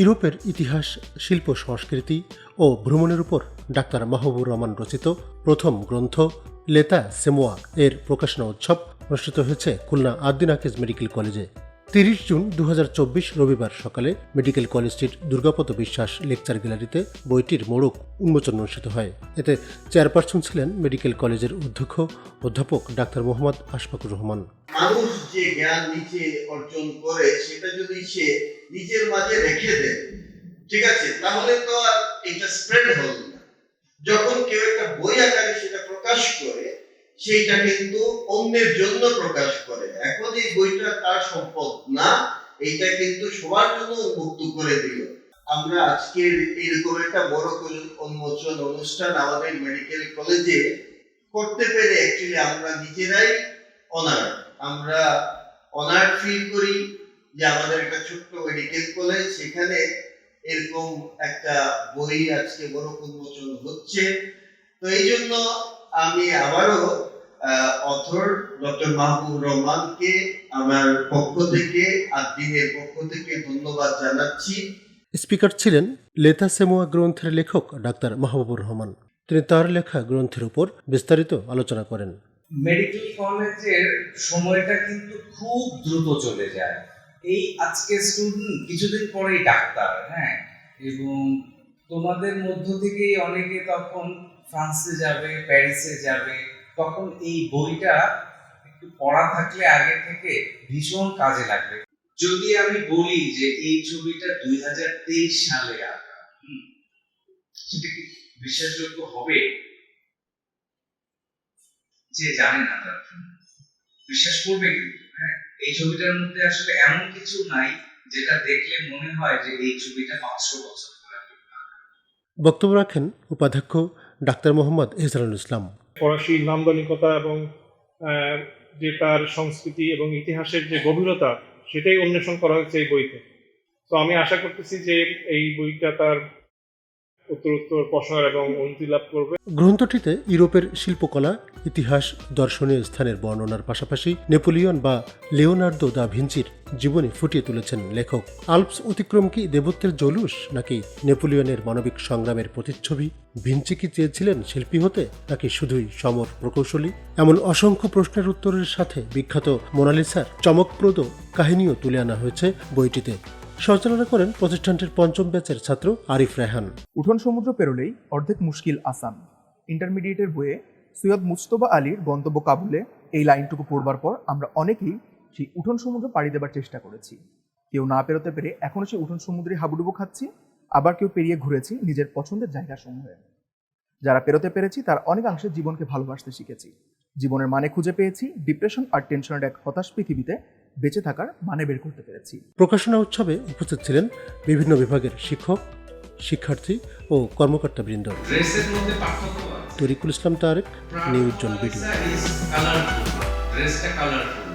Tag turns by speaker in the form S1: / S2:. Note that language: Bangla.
S1: ইউরোপের ইতিহাস, শিল্প, সংস্কৃতি ও ভ্রমণের উপর ডাক্তার মাহবুর রহমান রচিত প্রথম গ্রন্থ লেতা সেমোয়া এর প্রকাশনা উৎসব অনুষ্ঠিত হয়েছে খুলনা আদিন আকিজ মেডিকেল কলেজে। তিরিশ জুন দুহাজার চব্বিশ রবিবার সকালে মেডিকেল কলেজটির দুর্গাপত বিশ্বাস লেকচার গ্যালারিতে বইটির মোড়ক উন্মোচন অনুষ্ঠিত হয়। এতে চেয়ারপারসন ছিলেন মেডিকেল কলেজের অধ্যক্ষ, অধ্যাপক ডাক্তার মোহাম্মদ আশফাকুর রহমান।
S2: মানুষ যে জ্ঞান নিচে অর্জন করে, সেটা যদি সে নিজের মাঝে রেখে দেয়, ঠিক আছে, তাহলে তো আর এটা স্প্রেড যখন কেউ একটা বই আকারে সেটা প্রকাশ করে সেইটা কিন্তু অন্যের জন্য প্রকাশ করে। এখন এই বইটা তার সম্পদ না, এইটা কিন্তু সবার জন্য উন্মুক্ত করে দিল। আমরা আজকের এরকম একটা বড় উন্মোচন অনুষ্ঠান আমাদের মেডিকেল কলেজে করতে পেরে অ্যাকচুয়ালি আমরা নিজেরাই অনার আমরা অনার ফিল করি যে আমাদের একটা ছোট্ট মেডিকেল কলেজ, সেখানে এরকম একটা বই আজকে বড় উন্মোচন হচ্ছে। তো এই জন্য আমি আবারও অথর ডক্টর মাহবুব রহমানকে আমার পক্ষ থেকে আর দিনের পক্ষ থেকে ধন্যবাদ জানাচ্ছি।
S1: স্পিকার ছিলেন লেতা সেমোয়া গ্রন্থের লেখক ডাক্তার মাহবুবুর রহমান। তিনি তার লেখা গ্রন্থের উপর বিস্তারিত আলোচনা করেন।
S3: মেডিকেল কলেজের সময়টা কিন্তু খুব দ্রুত চলে যায়। এই আজকে স্টুডেন্ট কিছুদিন পরেই ডাক্তার হ্যাঁ? এবং তোমাদের মধ্য থেকেই অনেকে তখন ফ্রান্সে যাবে প্যারিসে যাবে তখন এই বইটা একটু পড়া থাকলে আগে থেকে ভীষণ কাজে লাগবে। যদি আমি বলি যে এই ছবিটা দুই হাজার তেইশ সালে আঁকা সেটা কি বিশ্বাসযোগ্য হবে? যে জানে না তার বিশ্বাস করবে কিন্তু হ্যাঁ। এই ছবিটার মধ্যে আসলে এমন কিছু নাই যেটা দেখলে মনে হয় যে এই ছবিটা পাঁচশো বছর
S1: বক্তব্য রাখেন উপাধ্যক্ষ ডাক্তার মোহাম্মদ এহসানুল ইসলাম।
S4: ফরাসি নান্দনিকতা এবং যে তার সংস্কৃতি এবং ইতিহাসের যে গভীরতা, সেটাই অন্বেষণ করা হয়েছে এই বইতে। তো আমি আশা করতেছি যে এই বইটা তার উত্তরোত্তর প্রসার এবং উন্নতি লাভ করবে।
S1: গ্রন্থটিতে ইউরোপের শিল্পকলা, ইতিহাস, দর্শনীয় স্থানের বর্ণনার পাশাপাশি নেপোলিয়ন বা লিওনার্দো দা ভিঞ্চির জীবনী ফুটিয়ে তুলেছেন লেখক। আলপস অতিক্রম কি দেবত্বের জলুস, নাকি নেপোলিয়নের মানবিক সংগ্রামের প্রতিচ্ছবি? ভিঞ্চি কি চেয়েছিলেন শিল্পী হতে, নাকি শুধুই সমর প্রকৌশলী? এমন অসংখ্য প্রশ্নের উত্তরের সাথে বিখ্যাত মোনালিসার চমকপ্রদ কাহিনীও তুলে আনা হয়েছে বইটিতে। সঞ্চালনা করেন প্রতিষ্ঠানটির পঞ্চম ব্যাচের ছাত্র আরিফ রেহান।
S5: উঠোন সমুদ্র পেরোলেই অর্ধেক মুশকিল আসান। ইন্টারমিডিয়েটের বইয়ে সৈয়দ মুস্তফা আলীর গন্তব্য কাবুলে এই লাইনটুকু পড়বার পর আমরা অনেকেই সেই উঠোন সমুদ্র পাড়ি দেবার চেষ্টা করেছি। কেউ না পেরোতে পেরে এখনও সেই উঠোন সমুদ্রে হাবুডুবু খাচ্ছি, আবার কেউ পেরিয়ে ঘুরেছি নিজের পছন্দের জায়গাসমূহে। যারা পেরোতে পেরেছি, তার অনেকাংশে জীবনকে ভালোবাসতে শিখেছি। জীবনের মানে খুঁজে পেয়েছি ডিপ্রেশন আর টেনশনের এক হতাশ পৃথিবীতে বেঁচে থাকার মানে বের করতে পেরেছি।
S1: প্রকাশনা উৎসবে উপস্থিত ছিলেন বিভিন্ন বিভাগের শিক্ষক শিক্ষার্থী ও কর্মকর্তাবৃন্দ।
S3: ড্রেসের মধ্যে পার্থক্য আছে।
S1: তরিকুল ইসলাম তারেক নিউজ জন ভিডিও।
S3: কালারফুল ড্রেসটা কালারফুল